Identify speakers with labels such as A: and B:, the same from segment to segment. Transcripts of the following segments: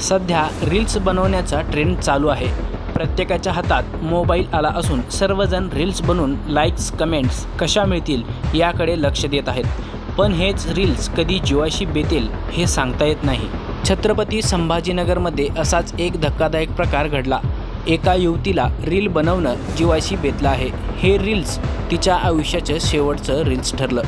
A: सध्या रील्स बनवण्याचा ट्रेंड चालू आहे. प्रत्येकाच्या हातात मोबाईल आला असून सर्वजण रील्स बनवून लाईक्स कमेंट्स कशा मिळतील याकडे लक्ष देत आहेत. पण हेच रील्स कधी जीवाशी बेतेल हे सांगता येत नाही. छत्रपती संभाजीनगरमध्ये असाच एक धक्कादायक प्रकार घडला. एका युवतीला रील बनवणं जीवाशी बेतलं आहे. हे रील्स तिच्या आयुष्याचं शेवटचं रील्स ठरलं.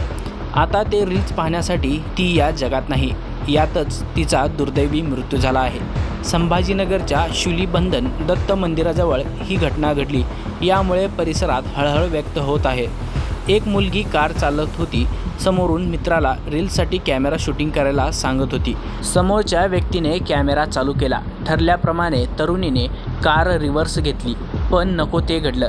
A: आता ते रील्स पाहण्यासाठी ती या जगात नाही. यातच तिचा दुर्दैवी मृत्यू झाला आहे. संभाजीनगरच्या शुलीबंधन दत्त मंदिराजवळ ही घटना घडली. यामुळे परिसरात हळहळ व्यक्त होत आहे. एक मुलगी कार चालत होती. समोरून मित्राला रीलसाठी कॅमेरा शूटिंग करायला सांगत होती. समोरच्या व्यक्तीने कॅमेरा चालू केला. ठरल्याप्रमाणे तरुणीने कार रिव्हर्स घेतली. पण नको ते घडलं.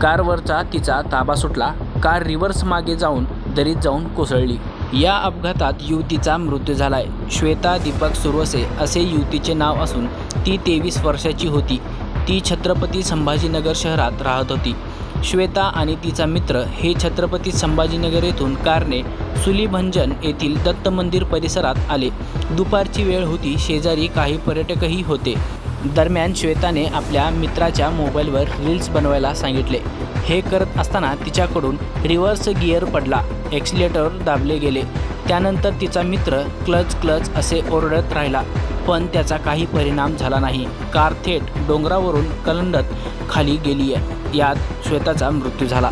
A: कारवरचा तिचा ताबा सुटला. कार रिव्हर्स मागे जाऊन दरीत जाऊन कोसळली. या अपघातात युवतीचा मृत्यू झालाय. श्वेता दीपक सुरवसे असे युवतीचे नाव असून ती तेवीस वर्षाची होती. ती छत्रपती संभाजीनगर शहरात राहत होती. श्वेता आणि तिचा मित्र हे छत्रपती संभाजीनगर येथून कारने सुलीभंजन येथील दत्त मंदिर परिसरात आले. दुपारची वेळ होती शेजारी काही पर्यटकही होते. दरम्यान श्वेताने आपल्या मित्राच्या मोबाईलवर रील्स बनवायला सांगितले. हे करत असताना तिच्याकडून रिव्हर्स गिअर पडला. एक्सिलेटर दाबले गेले. त्यानंतर तिचा मित्र क्लच क्लच असे ओरडत राहिला. पण त्याचा काही परिणाम झाला नाही. कार थेट डोंगरावरून कलंडत खाली गेली आहे यात श्वेताचा मृत्यू झाला.